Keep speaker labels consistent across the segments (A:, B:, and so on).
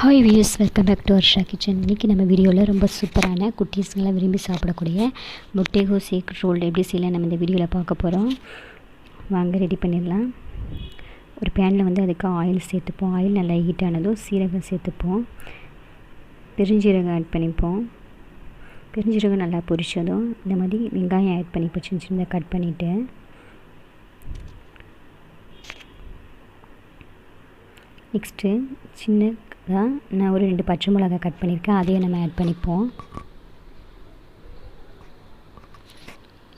A: Hi views welcome back to Varsha kitchen இன்றைக்கி நம்ம வீடியோவில் ரொம்ப சூப்பரான குட்டீஸ்ங்களாம் விரும்பி சாப்பிடக்கூடிய முட்டைகோஸ் எக் ரோல் எப்படி செய்யலாம் நம்ம இந்த வீடியோவில் பார்க்க போகிறோம் வாங்க ரெடி பண்ணிடலாம். ஒரு பேனில் வந்து அதுக்கு ஆயில் சேர்த்துப்போம். ஆயில் நல்லா ஹீட் ஆனதும் சீரகம் சேர்த்துப்போம். பெருஞ்சீரகம் ஆட் பண்ணிப்போம். பெருஞ்சீரகம் நல்லா பொரிச்சதும் இந்த மாதிரி வெங்காயம் ஆட் பண்ணிப்போம். சின்ன சின்னதாக கட் பண்ணிவிட்டு நெக்ஸ்ட்டு சின்ன தான் நான் ஒரு ரெண்டு பச்சை மிளகா கட் பண்ணியிருக்கேன். அதையும் நம்ம ஆட் பண்ணிப்போம்.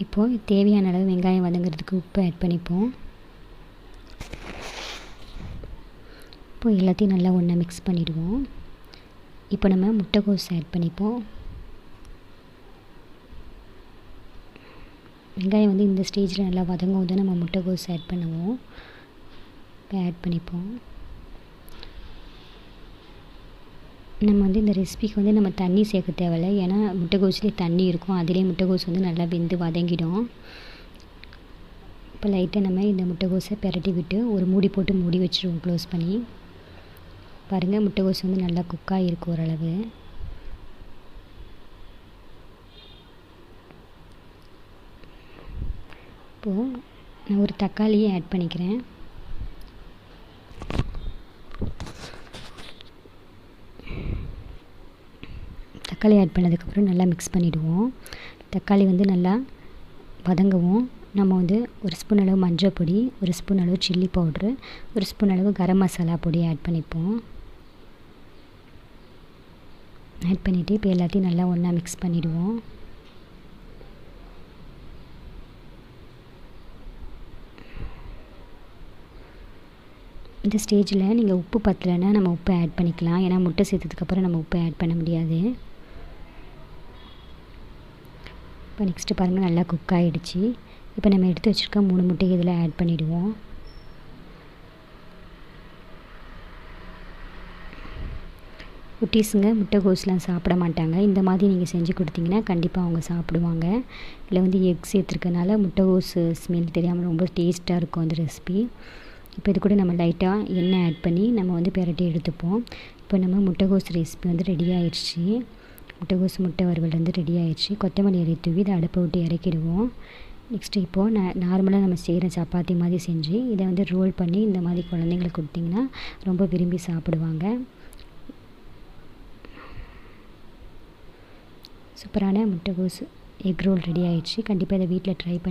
A: இப்போது தேவையான அளவு வெங்காயம் வதங்கிறதுக்கு உப்பு ஆட் பண்ணிப்போம். இப்போ எல்லாத்தையும் நல்லா ஒன்றா மிக்ஸ் பண்ணிவிடுவோம் இப்போ நம்ம முட்டைக்கோஸ் ஆட் பண்ணிப்போம். வெங்காயம் வந்து இந்த ஸ்டேஜில் நல்லா வதங்கும் போது நம்ம முட்டைக்கோஸ் ஆட் பண்ணுவோம். இப்போ ஆட் பண்ணிப்போம். நம்ம வந்து இந்த ரெசிபிக்கு வந்து நம்ம தண்ணி சேர்க்க தேவையில்ல. ஏன்னா முட்டைகோஸ்லேயே தண்ணி இருக்கும். அதிலே முட்டைகோஸ் வந்து நல்லா வெந்து வதங்கிடும். இப்போ லைட்டாக நம்ம இந்த முட்டைகோஸை பெரட்டி விட்டு ஒரு மூடி போட்டு மூடி வச்சுருவோம் க்ளோஸ் பண்ணி. பாருங்கள் முட்டைகோஸ் வந்து நல்லா குக்காக இருக்கும் ஓரளவு. இப்போது நான் ஒரு தக்காளியை ஆட் பண்ணிக்கிறேன். தக்காளி ஆட் பண்ணதுக்கப்புறம் நல்லா மிக்ஸ் பண்ணிவிடுவோம் தக்காளி வந்து நல்லா வதங்கவும். நம்ம வந்து ஒரு ஸ்பூன் அளவு மஞ்சள் பொடி ஒரு ஸ்பூன் அளவு சில்லி பவுட்ரு ஒரு ஸ்பூன் அளவு கரம் மசாலா பொடி ஆட் பண்ணிப்போம். ஆட் பண்ணிவிட்டு இப்போ எல்லாத்தையும் நல்லா ஒன்றா மிக்ஸ் பண்ணிவிடுவோம் இந்த ஸ்டேஜில் நீங்கள் உப்பு பத்தலைன்னா நம்ம உப்பு ஆட் பண்ணிக்கலாம். ஏன்னா முட்டை சேர்த்ததுக்கப்புறம் நம்ம உப்பு ஆட் பண்ண முடியாது. இப்போ நெக்ஸ்ட்டு பாருங்கள் நல்லா குக் ஆகிடுச்சு இப்போ நம்ம எடுத்து வச்சுருக்க மூணு முட்டை இதில் ஆட் பண்ணிவிடுவோம் குட்டீஸுங்க முட்டைகோஸ்லாம் சாப்பிட மாட்டாங்க. இந்த மாதிரி நீங்கள் செஞ்சு கொடுத்தீங்கன்னா கண்டிப்பாக அவங்க சாப்பிடுவாங்க. இதில் வந்து எக் சேர்த்துருக்கனால முட்டைகோஸ் ஸ்மெல் தெரியாமல் ரொம்ப டேஸ்ட்டாக இருக்கும் அந்த ரெசிபி இப்போ இது கூட நம்ம லைட்டாக எண்ணெய் ஆட் பண்ணி நம்ம வந்து பெரட்டி எடுத்துப்போம். இப்போ நம்ம முட்டைகோஸ் ரெசிபி வந்து ரெடி ஆயிடுச்சு. முட்டைகோஸ் முட்டை வறுவல் வந்து ரெடி ஆயிடுச்சு. கொத்தமல்லி இலை தூவி இதை அடுப்பை விட்டு இறக்கிடுவோம். நெக்ஸ்ட்டு இப்போது ந நார்மலாக நம்ம செய்கிற சப்பாத்தி மாதிரி செஞ்சு இதை வந்து ரோல் பண்ணி இந்த மாதிரி குழந்தைங்களுக்கு கொடுத்திங்கன்னா ரொம்ப விரும்பி சாப்பிடுவாங்க. சூப்பரான முட்டைகோஸ் எக் ரோல் ரெடி ஆயிடுச்சு. கண்டிப்பாக இதை வீட்டில் ட்ரை பண்ணி